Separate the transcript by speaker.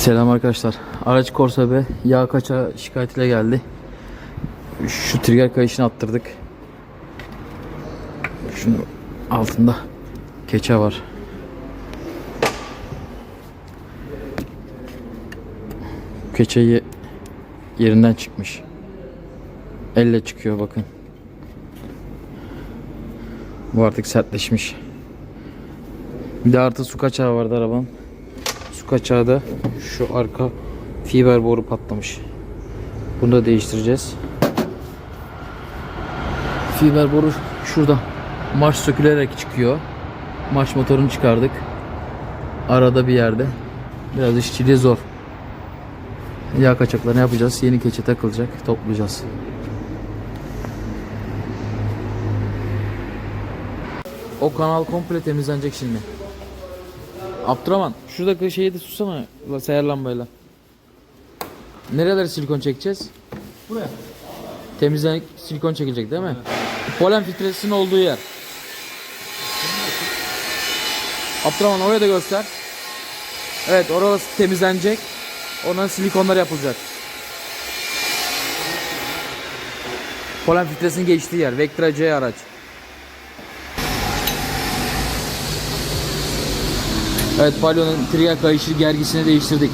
Speaker 1: Selam arkadaşlar. Araç Corsa B yağ kaça şikayetiyle geldi. Şu trigger kayışını attırdık. Şunun altında keçe var. Keçeyi yerinden çıkmış. Elle çıkıyor bakın. Bu artık sertleşmiş. Bir de artı su kaçağı vardı arabanın. Kaçağı da şu arka fiber boru patlamış. Bunu da değiştireceğiz. Fiber boru şurada. Marş sökülerek çıkıyor. Marş motorunu çıkardık. Arada bir yerde. Biraz işçiliği zor. Yağ kaçaklarını yapacağız. Yeni keçe takılacak. Toplayacağız. O kanal komple temizlenecek şimdi. Abdurrahman şuradaki şeyi de tutsana la- seyyar lambayla. Nerelere silikon çekeceğiz?
Speaker 2: Buraya.
Speaker 1: Temizlenip silikon çekilecek değil mi? Polen filtresinin olduğu yer. Abdurrahman oraya da göster. Evet orası temizlenecek. Ondan silikonlar yapılacak. Polen filtresinin geçtiği yer. Vectra C araç. Evet Palio'nun trigger kayışı gergisini değiştirdik.